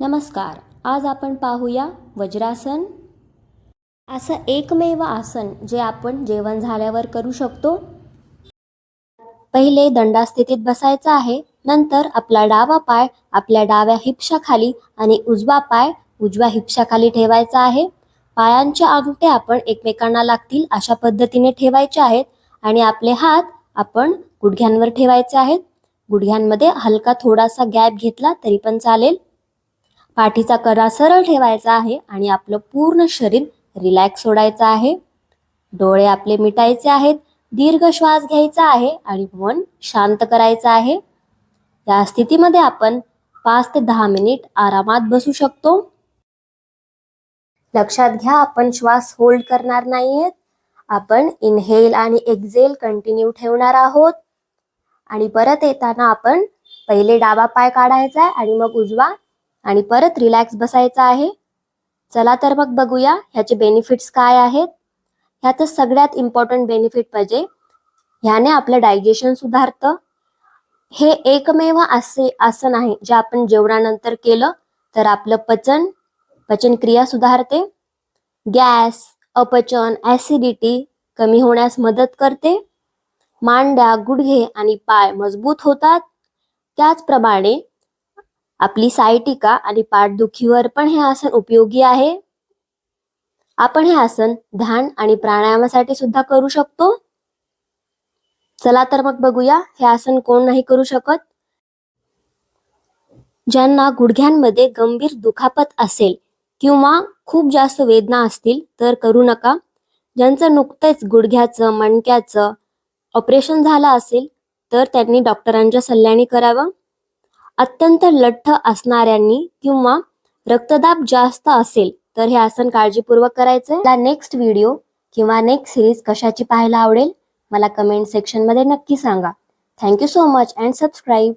नमस्कार आज आपण पाहूया वज्रासन. असं एकमेव आसन जे आपण जेवण झाल्यावर करू शकतो. पहिले दंडास्थितीत बसायचं आहे नंतर आपला डावा पाय आपल्या डाव्या हिपशा खाली आणि उजवा पाय उजव्या हिपशा खाली ठेवायचा आहे. पायांच्या अंगठे आपण एकमेकांना लागतील अशा पद्धतीने ठेवायचे आहेत आणि आपले हात आपण गुडघ्यांवर ठेवायचे आहेत. गुडघ्यांमध्ये हलका थोडासा गॅप घेतला तरी पण चालेल. पाठीचा करा सरळ ठेवायचा आहे आणि आपलं पूर्ण शरीर रिलॅक्स सोडायचं आहे. डोळे आपले मिटायचे आहेत दीर्घ श्वास घ्यायचा आहे आणि मन शांत करायचं आहे. या स्थितीमध्ये आपण पाच ते दहा मिनिट आरामात बसू शकतो. लक्षात घ्या आपण श्वास होल्ड करणार नाहीयेत. आपण इनहेल आणि एक्झेल कंटिन्यू ठेवणार आहोत. आणि परत येताना आपण पहिले डावा पाय काढायचा आहे आणि मग उजवा आणि परत रिलॅक्स बसायचं आहे. चला तर मग बघूया ह्याचे बेनिफिट्स काय आहेत. ह्याचं सगळ्यात इम्पॉर्टंट बेनिफिट म्हणजे ह्याने आपलं डायजेशन सुधारतं. हे एकमेव असे आसन आहे जे आपण जेवणानंतर केलं तर आपलं पचन पचनक्रिया सुधारते. गॅस अपचन ऍसिडिटी कमी होण्यास मदत करते. मांड्या गुडघे आणि पाय मजबूत होतात. त्याचप्रमाणे आपली सायटिका आणि पाठदुखीवर पण हे आसन उपयोगी आहे. आपण हे आसन ध्यान आणि प्राणायामासाठी सुद्धा करू शकतो. चला तर मग बघूया हे आसन कोण नाही करू शकत. ज्यांना गुडघ्यांमध्ये गंभीर दुखापत असेल किंवा खूप जास्त वेदना असतील तर करू नका. ज्यांचं नुकतंच गुडघ्याचं मणक्याचं ऑपरेशन झालं असेल तर त्यांनी डॉक्टरांच्या सल्ल्याने करावं. अत्यंत लठ्ठ असणाऱ्यांनी किंवा रक्तदाब जास्त असेल तर हे आसन काळजीपूर्वक करायचं नेक्स्ट व्हिडिओ किंवा नेक्स्ट सिरीज कशाची पाहायला आवडेल मला कमेंट सेक्शनमध्ये नक्की सांगा. Thank you so much and subscribe